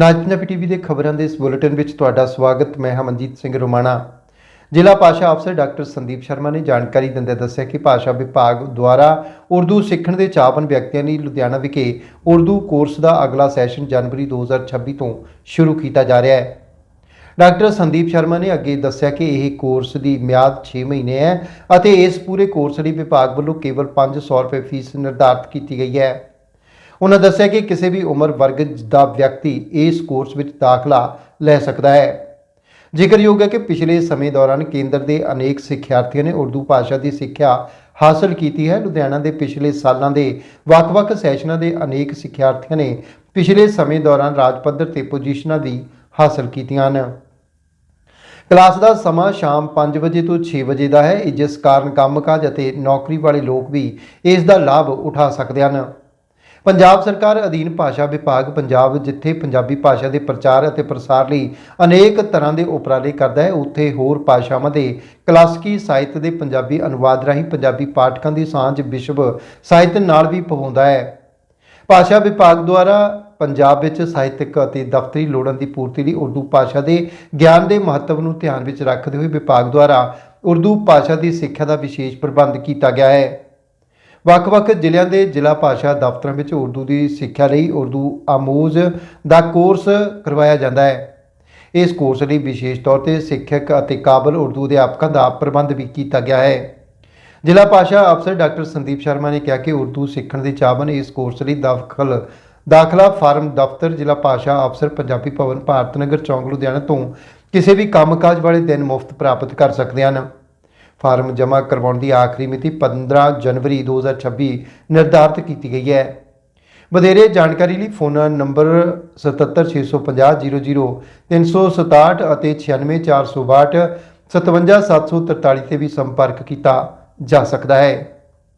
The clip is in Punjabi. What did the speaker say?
ਨਾਜ ਪੰਜਾਬੀ ਟੀਵੀ ਦੇ ਖਬਰਾਂ ਦੇ ਇਸ ਬੁਲੇਟਿਨ ਵਿੱਚ ਤੁਹਾਡਾ ਸਵਾਗਤ। ਮੈਂ ਹਮਨਜੀਤ ਸਿੰਘ ਰੋਮਾਣਾ। ਜ਼ਿਲ੍ਹਾ ਭਾਸ਼ਾ ਅਫਸਰ ਡਾਕਟਰ ਸੰਦੀਪ ਸ਼ਰਮਾ ਨੇ ਜਾਣਕਾਰੀ ਦਿੰਦੇ ਦੱਸਿਆ ਕਿ ਭਾਸ਼ਾ ਵਿਭਾਗ ਦੁਆਰਾ ਉਰਦੂ ਸਿੱਖਣ ਦੇ ਚਾਹਵਨ ਵਿਅਕਤੀਆਂ ਲਈ ਲੁਧਿਆਣਾ ਵਿਖੇ ਉਰਦੂ ਕੋਰਸ ਦਾ ਅਗਲਾ ਸੈਸ਼ਨ ਜਨਵਰੀ 2026 ਤੋਂ ਸ਼ੁਰੂ ਕੀਤਾ ਜਾ ਰਿਹਾ ਹੈ। ਡਾਕਟਰ ਸੰਦੀਪ ਸ਼ਰਮਾ ਨੇ ਅੱਗੇ ਦੱਸਿਆ ਕਿ ਇਹ ਕੋਰਸ ਦੀ ਮਿਆਦ 6 ਮਹੀਨੇ ਹੈ ਅਤੇ ਇਸ ਪੂਰੇ ਕੋਰਸ ਲਈ ਵਿਭਾਗ ਵੱਲੋਂ ਕੇਵਲ 500 ਰੁਪਏ ਫੀਸ ਨਿਰਧਾਰਤ ਕੀਤੀ ਗਈ ਹੈ। ਉਹਨਾਂ ਦੱਸਿਆ ਕਿ ਕਿਸੇ ਵੀ ਉਮਰ ਵਰਗ ਦਾ ਵਿਅਕਤੀ ਇਸ ਕੋਰਸ ਵਿੱਚ ਦਾਖਲਾ ਲੈ ਸਕਦਾ ਹੈ। ਜ਼ਿਕਰਯੋਗ ਹੈ ਕਿ ਪਿਛਲੇ ਸਮੇਂ ਦੌਰਾਨ ਕੇਂਦਰ ਦੇ ਅਨੇਕ ਸਿੱਖਿਆਰਥੀਆਂ ਨੇ ਉਰਦੂ ਭਾਸ਼ਾ ਦੀ ਸਿੱਖਿਆ ਹਾਸਲ ਕੀਤੀ ਹੈ। ਲੁਧਿਆਣਾ ਦੇ ਪਿਛਲੇ ਸਾਲਾਂ ਦੇ ਵੱਖ-ਵੱਖ ਸੈਸ਼ਨਾਂ ਦੇ ਅਨੇਕ ਸਿੱਖਿਆਰਥੀਆਂ ਨੇ ਪਿਛਲੇ ਸਮੇਂ ਦੌਰਾਨ ਰਾਜ ਪੱਧਰ ਤੇ ਪੋਜੀਸ਼ਨਾਂ ਵੀ ਹਾਸਲ ਕੀਤੀਆਂ ਹਨ। ਕਲਾਸ ਦਾ ਸਮਾਂ ਸ਼ਾਮ 5 ਵਜੇ ਤੋਂ 6 ਵਜੇ ਦਾ ਹੈ। ਜਿਸ ਕਾਰਨ ਕੰਮਕਾਜ ਅਤੇ ਨੌਕਰੀ ਵਾਲੇ ਲੋਕ ਵੀ ਇਸ ਦਾ ਲਾਭ ਉਠਾ ਸਕਦੇ ਹਨ। ਪੰਜਾਬ ਸਰਕਾਰ ਅਧੀਨ ਭਾਸ਼ਾ ਵਿਭਾਗ ਪੰਜਾਬ ਜਿੱਥੇ ਪੰਜਾਬੀ ਭਾਸ਼ਾ ਦੇ ਪ੍ਰਚਾਰ ਅਤੇ ਪ੍ਰਸਾਰ ਲਈ ਅਨੇਕ ਤਰ੍ਹਾਂ ਦੇ ਉਪਰਾਲੇ ਕਰਦਾ ਹੈ, ਉੱਥੇ ਹੋਰ ਭਾਸ਼ਾਵਾਂ ਦੇ ਕਲਾਸਿਕੀ ਸਾਹਿਤ ਦੇ ਪੰਜਾਬੀ ਅਨੁਵਾਦ ਰਾਹੀਂ ਪੰਜਾਬੀ ਪਾਠਕਾਂ ਦੀ ਸਾਂਝ ਵਿਸ਼ਵ ਸਾਹਿਤ ਨਾਲ ਵੀ ਪਵਾਉਂਦਾ ਹੈ। ਭਾਸ਼ਾ ਵਿਭਾਗ ਦੁਆਰਾ ਪੰਜਾਬ ਵਿੱਚ ਸਾਹਿਤਕ ਅਤੇ ਦਫ਼ਤਰੀ ਲੋੜਾਂ ਦੀ ਪੂਰਤੀ ਲਈ ਉਰਦੂ ਭਾਸ਼ਾ ਦੇ ਗਿਆਨ ਦੇ ਮਹੱਤਵ ਨੂੰ ਧਿਆਨ ਵਿੱਚ ਰੱਖਦੇ ਹੋਏ ਵਿਭਾਗ ਦੁਆਰਾ ਉਰਦੂ ਭਾਸ਼ਾ ਦੀ ਸਿੱਖਿਆ ਦਾ ਵਿਸ਼ੇਸ਼ ਪ੍ਰਬੰਧ ਕੀਤਾ ਗਿਆ ਹੈ। ਵੱਖ-ਵੱਖ ਜ਼ਿਲ੍ਹਿਆਂ ਦੇ ਜ਼ਿਲ੍ਹਾ ਭਾਸ਼ਾ ਦਫ਼ਤਰਾਂ ਵਿੱਚ ਉਰਦੂ ਦੀ ਸਿੱਖਿਆ ਲਈ ਉਰਦੂ ਆਮੋਜ਼ ਦਾ ਕੋਰਸ ਕਰਵਾਇਆ ਜਾਂਦਾ ਹੈ। ਇਸ ਕੋਰਸ ਲਈ ਵਿਸ਼ੇਸ਼ ਤੌਰ ਤੇ ਸਿੱਖਿਅਕ ਅਤੇ ਕਾਬਲ ਉਰਦੂ ਅਧਿਆਪਕਾਂ ਦਾ ਪ੍ਰਬੰਧ ਵੀ ਕੀਤਾ ਗਿਆ ਹੈ। ਜ਼ਿਲ੍ਹਾ ਭਾਸ਼ਾ ਅਫਸਰ ਡਾਕਟਰ ਸੰਦੀਪ ਸ਼ਰਮਾ ਨੇ ਕਿਹਾ ਕਿ ਉਰਦੂ ਸਿੱਖਣ ਦੇ ਚਾਹਵਨ ਇਸ ਕੋਰਸ ਲਈ ਦਾਖਲ ਦਾਖਲਾ ਫਾਰਮ ਦਫ਼ਤਰ ਜ਼ਿਲ੍ਹਾ ਭਾਸ਼ਾ ਅਫਸਰ ਪੰਜਾਬੀ ਭਵਨ, ਭਾਰਤ ਨਗਰ ਚੌਂਕ, ਲੁਧਿਆਣਾ ਤੋਂ ਕਿਸੇ ਵੀ ਕੰਮਕਾਜ ਵਾਲੇ ਦਿਨ ਮੁਫਤ ਪ੍ਰਾਪਤ ਕਰ ਸਕਦੇ ਹਨ। ਫਾਰਮ ਜਮ੍ਹਾਂ ਕਰਵਾਉਣ ਦੀ ਆਖਰੀ ਮਿਤੀ 15 ਜਨਵਰੀ 2026 ਨਿਰਧਾਰਤ ਕੀਤੀ ਗਈ ਹੈ। ਵਧੇਰੇ ਜਾਣਕਾਰੀ ਲਈ ਫੋਨ ਨੰਬਰ 7765000367 ਅਤੇ 96462 57743 ਤੇ ਵੀ ਸੰਪਰਕ ਕੀਤਾ ਜਾ ਸਕਦਾ ਹੈ।